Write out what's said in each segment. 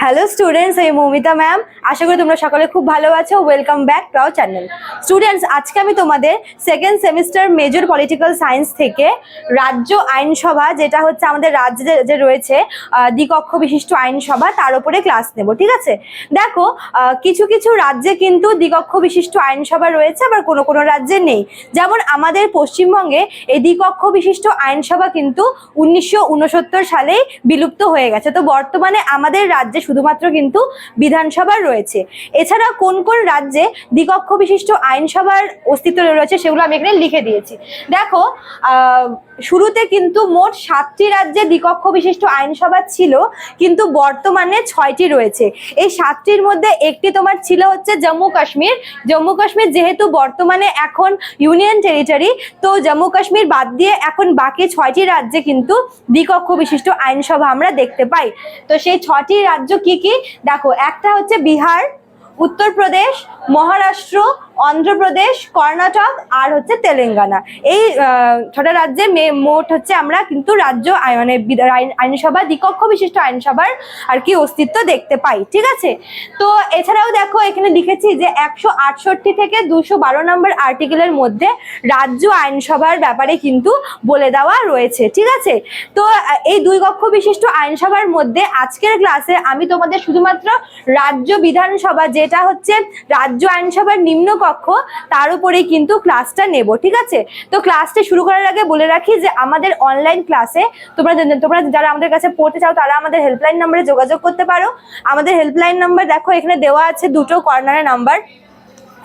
Hello students এই Moumita ma'am আশা করি তোমরা সকলে খুব ভালো আছো। Welcome back to our channel students আজকে আমি তোমাদের second semester major political science থেকে রাজ্য আইনসভা, যেটা হচ্ছে আমাদের রাজ্যে যে- যে রয়েছে দ্বিকক্ষ বিশিষ্ট আইনসভা, তার উপরে ক্লাস নেব, ঠিক আছে? দেখো কিছু কিছু রাজ্যে কিন্তু দ্বিকক্ষ বিশিষ্ট আইনসভা রয়েছে, আবার কোনো কোনো রাজ্যে নেই। যেমন আমাদের পশ্চিমবঙ্গে এই দ্বিকক্ষ বিশিষ্ট আইনসভা কিন্তু উনিশশো উনসত্তর সালেই বিলুপ্ত হয়ে গেছে। তো বর্তমানে আমাদের রাজ্যে শুধুমাত্র কিন্তু বিধানসভা রয়েছে। এছাড়া কোন কোন রাজ্যে দ্বিকক্ষ বিশিষ্ট আইনসভার অস্তিত্ব রয়েছে সেগুলো আমি এখানে লিখে দিয়েছি। দেখো শুরুতে কিন্তু মোট সাতটি রাজ্যে দ্বিকক্ষ বিশিষ্ট আইনসভা ছিল, কিন্তু বর্তমানে ছয়টি রয়েছে। এই সাতটির মধ্যে একটি তোমার ছিল হচ্ছে জম্মু কাশ্মীর। জম্মু কাশ্মীর যেহেতু বর্তমানে এখন ইউনিয়ন টেরিটরি, তো জম্মু কাশ্মীর বাদ দিয়ে এখন বাকি ছয়টি রাজ্যে কিন্তু দ্বিকক্ষ বিশিষ্ট আইনসভা আমরা দেখতে পাই। তো সেই ছটি রাজ্য কি কি? দেখো একটা হচ্ছে বিহার উত্তরপ্রদেশ মহারাষ্ট্র অন্ধ্রপ্রদেশ, কর্ণাটক আর হচ্ছে তেলেঙ্গানা। এই ছটা রাজ্যে মোট হচ্ছে আমরা কিন্তু রাজ্য মানে আইন- আইনসভা, দ্বিকক্ষ বিশিষ্ট আইনসভার আর কি অস্তিত্ব দেখতে পাই, ঠিক আছে? তো এছাড়াও দেখো, এখানে লিখেছি যে একশো আটষট্টি থেকে দুশো বারো নম্বর আর্টিকেলের মধ্যে রাজ্য আইনসভার ব্যাপারে কিন্তু বলে দেওয়া রয়েছে, ঠিক আছে? তো এই দুই কক্ষ বিশিষ্ট আইনসভার মধ্যে আজকের ক্লাসে আমি তোমাদের শুধুমাত্র রাজ্য বিধানসভা যেটা হচ্ছে রাজ্য আইনসভার নিম্ন কক্ষ তার উপরেই কিন্তু ক্লাসটা নেব, ঠিক আছে? তো ক্লাসটা শুরু করার আগে বলে রাখি যে আমাদের অনলাইন ক্লাসে তোমরা তোমরা যারা আমাদের কাছে পড়তে চাও, তারা আমাদের হেল্পলাইন নাম্বারে যোগাযোগ করতে পারো। আমাদের হেল্পলাইন নাম্বার দেখো, এখানে দেওয়া আছে দুটো কর্নারের নাম্বার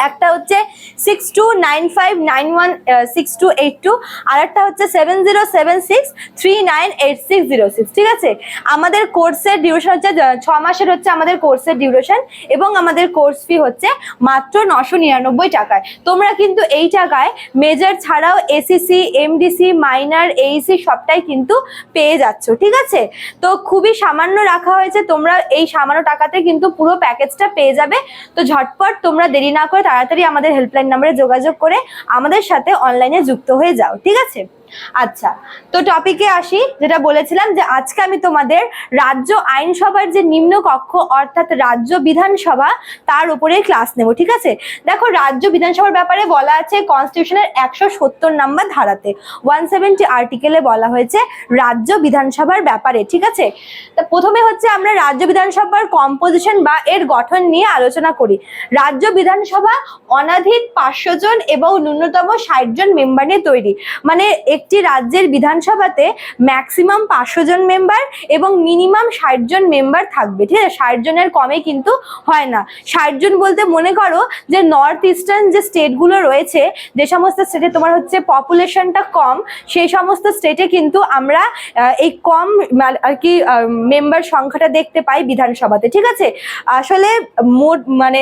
একটা হচ্ছে six two nine five nine one six two eight two আর একটা হচ্ছে seven zero seven six three nine eight six zero six ঠিক আছে? আমাদের কোর্সের ডিউরেশন হচ্ছে ছ মাসের হচ্ছে আমাদের কোর্সের ডিউরেশন এবং আমাদের কোর্স ফি হচ্ছে মাত্র নশো নিরানব্বই টাকায়। তোমরা কিন্তু এই টাকায় মেজর ছাড়াও এসিসি এমডিসি মাইনার এইসি সবটাই কিন্তু পেয়ে যাচ্ছ, ঠিক আছে? তো খুবই সামান্য রাখা হয়েছে, তোমরা এই সামান্য টাকাতে কিন্তু পুরো প্যাকেজটা পেয়ে যাবে। তো ঝটপট তোমরা দেরি না করে তাড়াতাড়ি আমাদের হেল্পলাইন নাম্বারে যোগাযোগ করে আমাদের সাথে অনলাইনে যুক্ত হয়ে যাও ঠিক আছে? আচ্ছা তো টপিকে আসি, যেটা বলেছিলাম যে আজকে আমি তোমাদের রাজ্য আইনসভার যে নিম্ন কক্ষ অর্থাৎ রাজ্য বিধানসভা, তার উপরে ক্লাস নেব, ঠিক আছে? দেখো, রাজ্য বিধানসভার ব্যাপারে বলা আছে কনস্টিটিউশনের একশো সত্তর নাম্বার ধারাতে ওয়ান সেভেন্টি আর্টিকেলে বলা হয়েছে রাজ্য বিধানসভার ব্যাপারে, ঠিক আছে? তা প্রথমে হচ্ছে আমরা রাজ্য বিধানসভার কম্পোজিশন বা এর গঠন নিয়ে আলোচনা করি। রাজ্য বিধানসভা অনাধিক পাঁচশো জন এবং ন্যূনতম ষাট জন মেম্বার নিয়ে তৈরি। মানে একটি রাজ্যের বিধানসভাতে ম্যাক্সিমাম পাঁচশো জন মেম্বার এবং মিনিমাম ষাট জন মেম্বার থাকবে। ঠিক আছে? ষাট জনের কমে কিন্তু হয় না। ষাট জন বলতে মনে করো যে নর্থ ইস্টার্ন যে স্টেটগুলো রয়েছে, যে সমস্ত স্টেটে তোমার হচ্ছে পপুলেশনটা কম, সেই সমস্ত স্টেটে কিন্তু আমরা এই কম, আর কি মেম্বার সংখ্যাটা দেখতে পাই বিধানসভাতে। ঠিক আছে? আসলে মোট মানে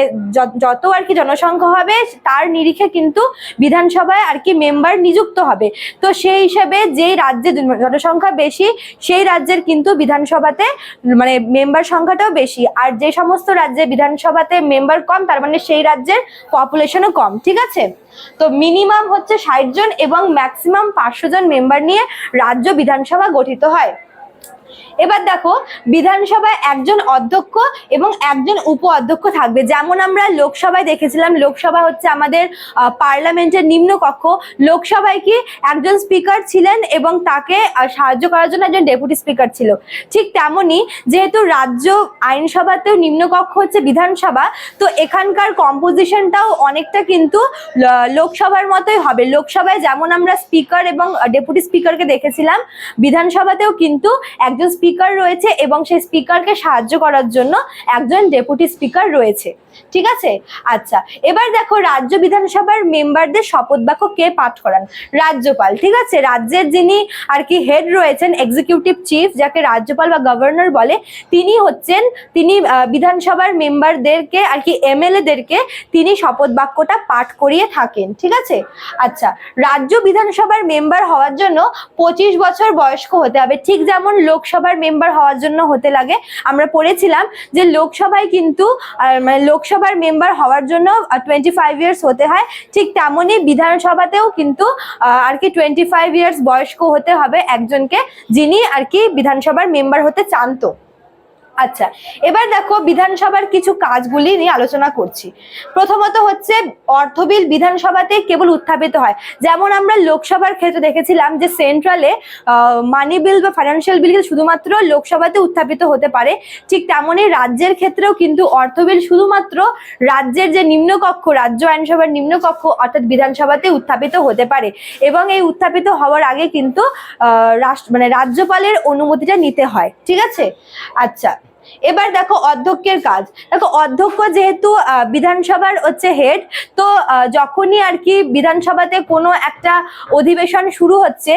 যত আর কি জনসংখ্যা হবে, তার নিরিখে কিন্তু বিধানসভায় আর কি মেম্বার নিযুক্ত হবে। তো সেই হিসাবে যেই রাজ্যে জনসংখ্যা বেশি, সেই রাজ্যের কিন্তু বিধানসভাতে মানে মেম্বার সংখ্যাটাও বেশি। আর যে সমস্ত রাজ্যে বিধানসভাতে মেম্বার কম, তার মানে সেই রাজ্যের পপুলেশনও কম, ঠিক আছে? তো মিনিমাম হচ্ছে ষাট জন এবং ম্যাক্সিমাম পাঁচশো জন মেম্বার নিয়ে রাজ্য বিধানসভা গঠিত হয়। এবার দেখো, বিধানসভায় একজন অধ্যক্ষ এবং একজন উপ অধ্যক্ষ থাকবে। যেমন আমরা লোকসভায় দেখেছিলাম, লোকসভা হচ্ছে আমাদের পার্লামেন্টের নিম্ন কক্ষ লোকসভায় কি একজন স্পিকার ছিলেন এবং তাকে সাহায্য করার জন্য একজন ডেপুটি স্পিকার ছিল। ঠিক তেমনই যেহেতু রাজ্য আইনসভাতেও নিম্নকক্ষ হচ্ছে বিধানসভা, তো এখানকার কম্পোজিশনটাও অনেকটা কিন্তু লোকসভার মতোই হবে। লোকসভায় যেমন আমরা স্পিকার এবং ডেপুটি স্পিকারকে দেখেছিলাম, বিধানসভাতেও কিন্তু একজন স্পিকার রয়েছে এবং সেই স্পিকারকে সাহায্য করার জন্য একজন ডেপুটি স্পিকার রয়েছে। ঠিক আছে? আচ্ছা এবার দেখো রাজ্য বিধানসভার মেম্বারদের শপথ বাক্য কে পাঠ করান? রাজ্যপাল, ঠিক আছে? রাজ্যের যিনি আর কি হেড রয়েছেন এক্সিকিউটিভ চিফ যাকে রাজ্যপাল বা গভর্নর বলে, তিনি হচ্ছেন, তিনি বিধানসভার মেম্বারদেরকে আর কি এমএলএদেরকে তিনি শপথ বাক্যটা পাঠ করিয়ে থাকেন, ঠিক আছে? আচ্ছা রাজ্য বিধানসভার মেম্বার হওয়ার জন্য পঁচিশ বছর বয়স্ক হতে হবে। ঠিক যেমন লোকসভার মেম্বার হওয়ার জন্য হতে লাগে। আমরা পড়েছিলাম যে লোকসভায় কিন্তু মানে লোকসভার মেম্বার হওয়ার জন্য টোয়েন্টি ফাইভ ইয়ার্স হতে হয়। ঠিক তেমনই বিধানসভাতেও কিন্তু আর কি টোয়েন্টি ফাইভ ইয়ার্স বয়স্ক হতে হবে একজনকে যিনি আর কি বিধানসভার মেম্বার হতে চান তো। আচ্ছা এবার দেখো বিধানসভার কিছু কাজগুলি নিয়ে আলোচনা করছি। প্রথমত হচ্ছে অর্থবিল বিধানসভাতে কেবল উত্থাপিত হয়। যেমন আমরা লোকসভার ক্ষেত্রে দেখেছিলাম যে সেন্ট্রালে মানি বিল বা ফাইন্যান্সিয়াল বিল শুধুমাত্র লোকসভাতে উত্থাপিত হতে পারে। ঠিক তেমনই রাজ্যের ক্ষেত্রেও কিন্তু অর্থবিল শুধুমাত্র রাজ্যের যে নিম্নকক্ষ, রাজ্য আইনসভার নিম্নকক্ষ, অর্থাৎ বিধানসভাতে উত্থাপিত হতে পারে। এবং এই উত্থাপিত হওয়ার আগে কিন্তু রাষ্ট্র মানে রাজ্যপালের অনুমতিটা নিতে হয়। ঠিক আছে? আচ্ছা এবার দেখো অধ্যক্ষের কাজ। দেখো অধ্যক্ষ যেহেতু বিধানসভার হচ্ছে হেড তো যখনই আর কি বিধানসভাতে কোনো একটা অধিবেশন শুরু হচ্ছে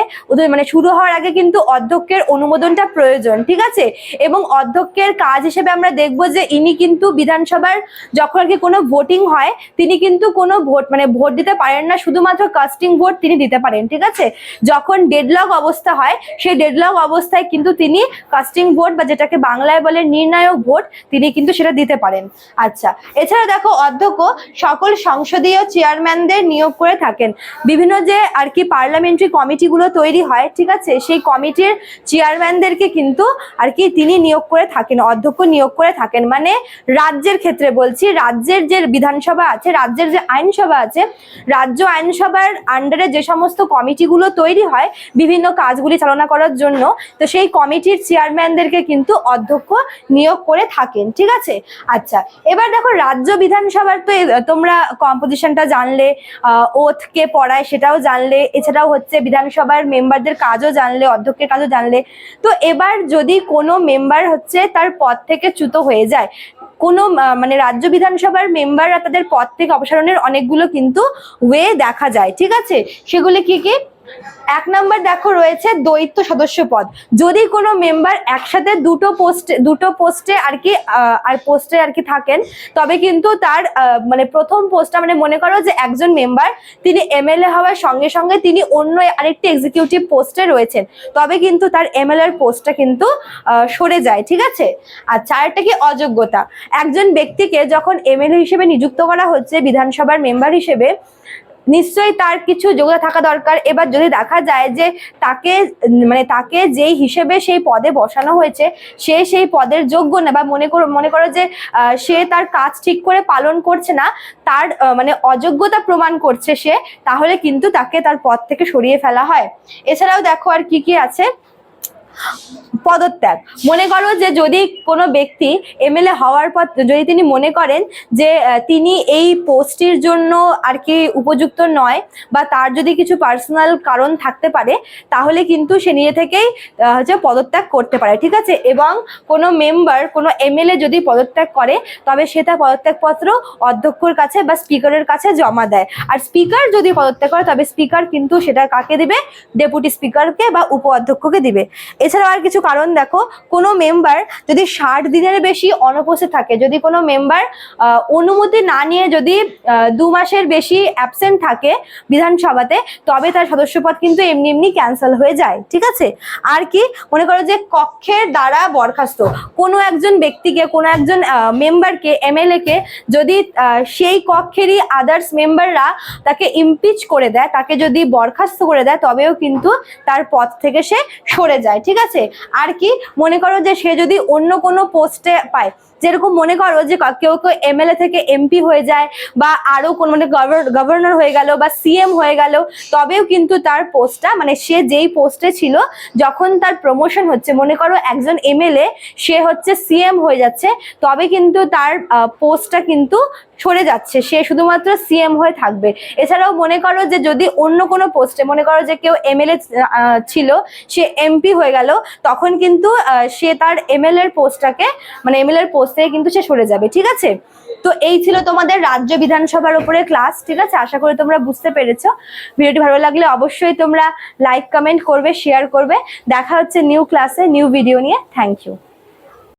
মানে শুরু হওয়ার আগে কিন্তু অধ্যক্ষের অনুমোদনটা প্রয়োজন, ঠিক আছে? এবং অধ্যক্ষের কাজ হিসেবে আমরা দেখব যে ইনি কিন্তু বিধানসভার যখন আর কি কোনো ভোটিং হয়, তিনি কিন্তু কোনো ভোট মানে ভোট দিতে পারেন না, শুধুমাত্র কাস্টিং ভোট তিনি দিতে পারেন, ঠিক আছে? যখন ডেডলক অবস্থা হয়, সেই ডেডলক অবস্থায় কিন্তু তিনি কাস্টিং ভোট বা যেটাকে বাংলায় বলে নির্ণায়ক ভোট তিনি কিন্তু সেটা দিতে পারেন। আচ্ছা এছাড়া দেখো অধ্যক্ষ সকল সংসদীয় চেয়ারম্যানদের নিয়োগ করে থাকেন। বিভিন্ন যে আর কি পার্লামেন্টারি কমিটিগুলো তৈরি হয়, ঠিক আছে? সেই কমিটির চেয়ারম্যানদেরকে কিন্তু আর কি তিনি নিয়োগ করে থাকেন, অধ্যক্ষ নিয়োগ করে থাকেন। মানে রাজ্যের ক্ষেত্রে বলছি, রাজ্যের যে বিধানসভা আছে, রাজ্যের যে আইনসভা আছে, রাজ্য আইনসভার আন্ডারে যে সমস্ত কমিটিগুলো তৈরি হয়, বিভিন্ন কাজগুলি চালনা করার জন্য, তো সেই কমিটির চেয়ারম্যানদেরকে কিন্তু অধ্যক্ষ নিয়োগ করে থাকেন, ঠিক আছে? আচ্ছা এবার দেখো রাজ্য বিধানসভার তো তোমরা কম্পোজিশনটা জানলে ওথ কে পড়ায় সেটাও জানলে, এছাড়াও হচ্ছে বিধানসভার মেম্বারদের কাজও জানলে, অধ্যক্ষের কাজও জানলে। তো এবার যদি কোনো মেম্বার হচ্ছে তার পদ থেকে চ্যুত হয়ে যায়, কোনো মানে রাজ্য বিধানসভার মেম্বাররা তাদের পদ থেকে অপসারণের অনেকগুলো কিন্তু ওয়ে দেখা যায়, ঠিক আছে? সেগুলি কি কি? এক নম্বর দেখো রয়েছে দ্বৈত সদস্য পদ। যদি কোনো মেম্বার একসাথে দুটো পোস্ট দুটো পোস্টে আর কি আর পোস্টে আর কি থাকেন, তবে কিন্তু তার মানে প্রথম পোস্টটা মানে মনে করো যে একজন মেম্বার তিনি এমএলএ হওয়ার সঙ্গে সঙ্গে তিনি অন্য আরেকটি এক্সিকিউটিভ পোস্টে রয়েছেন। তবে কিন্তু তার এমএলএ এর পোস্টটা কিন্তু সরে যায়, ঠিক আছে? আচ্ছা আরেকটা কি অযোগ্যতা? একজন ব্যক্তিকে যখন এমএলএ হিসেবে নিযুক্ত করা হচ্ছে বিধানসভার মেম্বার হিসেবে নিশ্চয়ই তার কিছু যোগ্যতা থাকা দরকার। এবার যদি দেখা যায় যে তাকে মানে তাকে যেই হিসেবে সেই পদে বসানো হয়েছে, সে সেই পদের যোগ্য না বা মনে করো মনে করো যে সে তার কাজ ঠিক করে পালন করছে না, তার মানে অযোগ্যতা প্রমাণ করছে সে, তাহলে কিন্তু তাকে তার পদ থেকে সরিয়ে ফেলা হয়। এছাড়াও দেখো আর কি কি আছে? পদত্যাগ। মনে করো যে যদি কোনো ব্যক্তি এমএলএ হওয়ার পর যদি তিনি মনে করেন যে তিনি এই পোস্টটির জন্য আর কি উপযুক্ত নয় বা তার যদি কিছু পার্সোনাল কারণ থাকতে পারে, তাহলে কিন্তু সে নিজে থেকেই হচ্ছে পদত্যাগ করতে পারে, ঠিক আছে? এবং কোনো মেম্বার কোনো এমএলএ যদি পদত্যাগ করে, তবে সে তার পদত্যাগপত্র অধ্যক্ষর কাছে বা স্পিকারের কাছে জমা দেয়। আর স্পিকার যদি পদত্যাগ করে, তবে স্পিকার কিন্তু সেটা কাকে দিবে? ডেপুটি স্পিকারকে বা উপ অধ্যক্ষকে দিবে। এছাড়াও আর কিছু কারণ, দেখো, কোনো মেম্বার যদি ষাট দিনের বেশি অনুপস্থিত থাকে, যদি কোনো মেম্বার অনুমতি না নিয়ে যদি দু মাসের বেশি অ্যাবসেন্ট থাকে বিধানসভাতে, তবে তার সদস্যপদ কিন্তু এমনি এমনি ক্যান্সেল হয়ে যায়, ঠিক আছে? আর কি, মনে করো যে কক্ষের দ্বারা বরখাস্ত, কোনো একজন ব্যক্তিকে, কোনো একজন মেম্বারকে এমএলএ কে যদি সেই কক্ষেরই আদার্স মেম্বাররা তাকে ইমপিচ করে দেয়, তাকে যদি বরখাস্ত করে দেয়, তবেও কিন্তু তার পথ থেকে সে সরে যায়, ঠিক আছে? আর কি? মনে করো যে সে যদি অন্য কোনো পোস্টে পায় যেরকম মনে করো যে কেউ কেউ এমএলএ থেকে এমপি হয়ে যায় বা আরও কোন মানে গভর্নর হয়ে গেল বা সিএম হয়ে গেল, তবেও কিন্তু তার পোস্টটা মানে সে যেই পোস্টে ছিল, যখন তার প্রমোশন হচ্ছে, মনে করো একজন এমএলএ সে হচ্ছে সিএম হয়ে যাচ্ছে, তবে কিন্তু তার পোস্টটা কিন্তু সরে যাচ্ছে, সে শুধুমাত্র সিএম হয়ে থাকবে। এছাড়াও মনে করো যে যদি অন্য কোনো পোস্টে মনে করো যে কেউ এমএলএ ছিল, সে এমপি হয়ে গেল, তখন কিন্তু সে তার এমএলএ এর পোস্টটাকে মানে এমএলএ এর পোস্ট থেকে কিন্তু সে সরে যাবে, ঠিক আছে? তো এই ছিল তোমাদের রাজ্য বিধানসভার উপরে ক্লাস ঠিক আছে? আশা করি তোমরা বুঝতে পেরেছ। ভিডিওটি ভালো লাগলে অবশ্যই তোমরা লাইক কমেন্ট করবে শেয়ার করবে। দেখা হচ্ছে নিউ ক্লাসে নিউ ভিডিও নিয়ে। Thank you